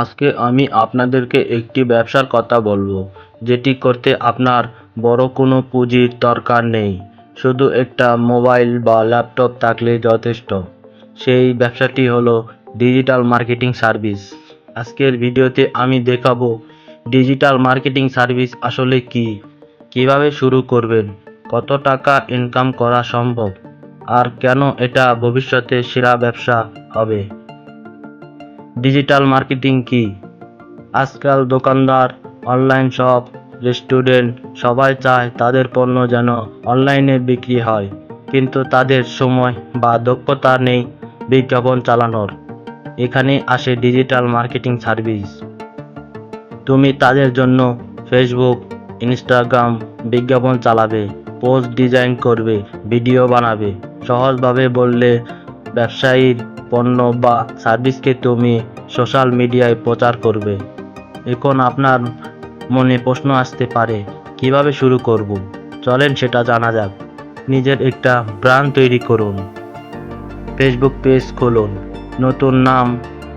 আজকে আমি আপনাদেরকে একটি ব্যবসার কথা বলব, যেটি করতে আপনার বড় কোনো পুঁজির দরকার নেই। শুধু একটা মোবাইল বা ল্যাপটপ থাকলে যথেষ্ট। সেই ব্যবসাটি হলো ডিজিটাল মার্কেটিং সার্ভিস। আজকের ভিডিওতে আমি দেখাবো ডিজিটাল মার্কেটিং সার্ভিস আসলে কি? কীভাবে শুরু করবেন? কত টাকা ইনকাম করা সম্ভব? আর কেন এটা ভবিষ্যতে সেরা ব্যবসা হবে? ডিজিটাল মার্কেটিং কি? আজকাল দোকানদার অনলাইন শপ রেস্টুরেন্ট সবাই চায় তাদের পণ্য যেন অনলাইনে বিক্রি হয়, কিন্তু তাদের সময় বা দক্ষতা নেই বিজ্ঞাপন চালানোর। এখানে আসে ডিজিটাল মার্কেটিং সার্ভিস তুমি তাদের জন্য ফেসবুক ইনস্টাগ্রাম বিজ্ঞাপন চালাবে পোস্ট ডিজাইন করবে ভিডিও বানাবে। সহজভাবে বললে ব্যবসায়ীর পণ্য বা সার্ভিসকে তুমি সোশ্যাল মিডিয়ায় প্রচার করবে। এখন আপনার মনে প্রশ্ন আসতে পারে, কীভাবে শুরু করব? চলেন সেটা জানা যাক। নিজের একটা ব্র্যান্ড তৈরি করুন। ফেসবুক পেজ খুলুন। নতুন নাম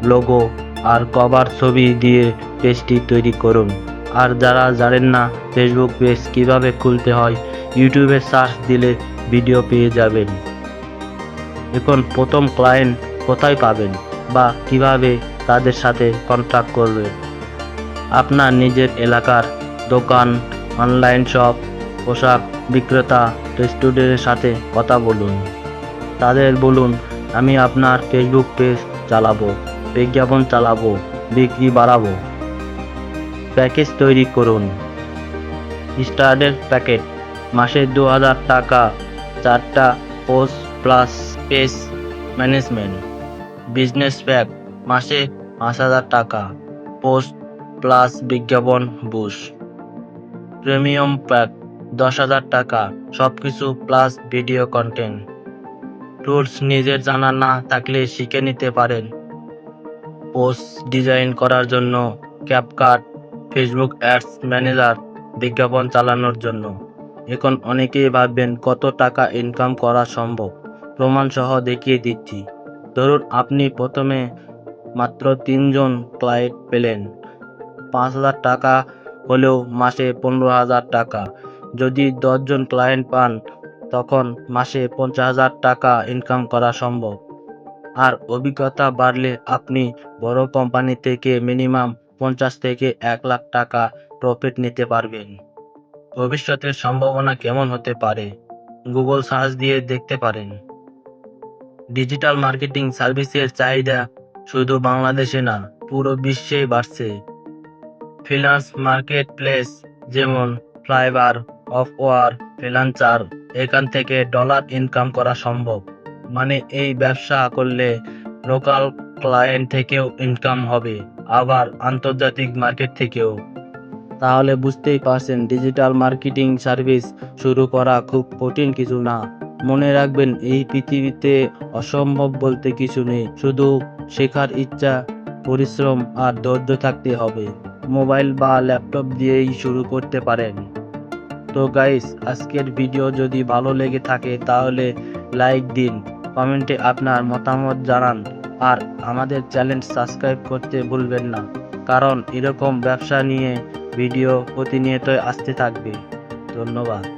লোগো আর কভার ছবি দিয়ে পেজটি তৈরি করুন। আর যারা জানেন না ফেসবুক পেজ কীভাবে খুলতে হয় ইউটিউবে সার্চ দিলে ভিডিও পেয়ে যাবেন। এখন প্রথম ক্লায়েন্ট কোথায় পাবেন বা কীভাবে তাদের সাথে কন্ট্যাক্ট করবেন? আপনার নিজের এলাকার দোকান অনলাইন শপ পোশাক বিক্রেতা রেস্টুরেন্টের সাথে কথা বলুন। তাদের বলুন, আমি আপনার ফেসবুক পেজ চালাবো, বিজ্ঞাপন চালাবো, বিক্রি বাড়াবো। প্যাকেজ তৈরি করুন। স্টার্টের প্যাকেট, মাসে দু হাজার টাকা, চারটা post plus page management business pack মাসে পাঁচ হাজার টাকা। পোস্ট প্লাস বিজ্ঞাপন বুশ। প্রিমিয়াম প্যাক, দশ হাজার টাকা। সব কিছু প্লাস ভিডিও কন্টেন্ট। টুলস নিজের জানা না থাকলে শিখে নিতে পারেন। পোস্ট ডিজাইন করার জন্য ক্যাপকাট ফেসবুক অ্যাডস ম্যানেজার বিজ্ঞাপন চালানোর জন্য। এখন অনেকেই ভাববেন কত টাকা ইনকাম করা সম্ভব। প্রমাণসহ দেখিয়ে দিচ্ছি। ধরুন আপনি প্রথমে মাত্র তিনজন ক্লায়েন্ট পেলেন। পাঁচ হাজার টাকা হলেও মাসে পনেরো হাজার টাকা। যদি দশজন ক্লায়েন্ট পান, তখন মাসে পঞ্চাশ হাজার টাকা ইনকাম করা সম্ভব। আর অভিজ্ঞতা বাড়লে আপনি বড় কোম্পানি থেকে মিনিমাম পঞ্চাশ থেকে এক লাখ টাকা প্রফিট নিতে পারবেন। ভবিষ্যতের সম্ভাবনা কেমন হতে পারে? গুগল সার্চ দিয়ে দেখতে পারেন। ডিজিটাল মার্কেটিং সার্ভিসের চাহিদা শুধু বাংলাদেশে না, পুরো বিশ্বেই বাড়ছে। ফ্রিল্যান্স মার্কেট প্লেস যেমন ফ্লাইবার অফ ওয়ার ফ্রিল্যান্সার এখান থেকে ডলার ইনকাম করা সম্ভব। মানে এই ব্যবসা করলে লোকাল ক্লায়েন্ট থেকেও ইনকাম হবে, আবার আন্তর্জাতিক মার্কেট থেকেও। তাহলে বুঝতেই পারছেন ডিজিটাল মার্কেটিং সার্ভিস শুরু করা খুব কঠিন কিছু না। মনে রাখবেন, এই পৃথিবীতে অসম্ভব বলতে কিছু নেই। শুধু শেখার ইচ্ছা, পরিশ্রম আর ধৈর্য থাকতে হবে। মোবাইল বা ল্যাপটপ দিয়েই শুরু করতে পারেন। তো গাইস আজকের ভিডিও যদি ভালো লেগে থাকে, তাহলে লাইক দিন কমেন্টে আপনার মতামত জানান। আর আমাদের চ্যানেল সাবস্ক্রাইব করতে ভুলবেন না, কারণ এরকম ব্যবসা নিয়ে ভিডিও প্রতিনিয়তই আসতে থাকবে। ধন্যবাদ।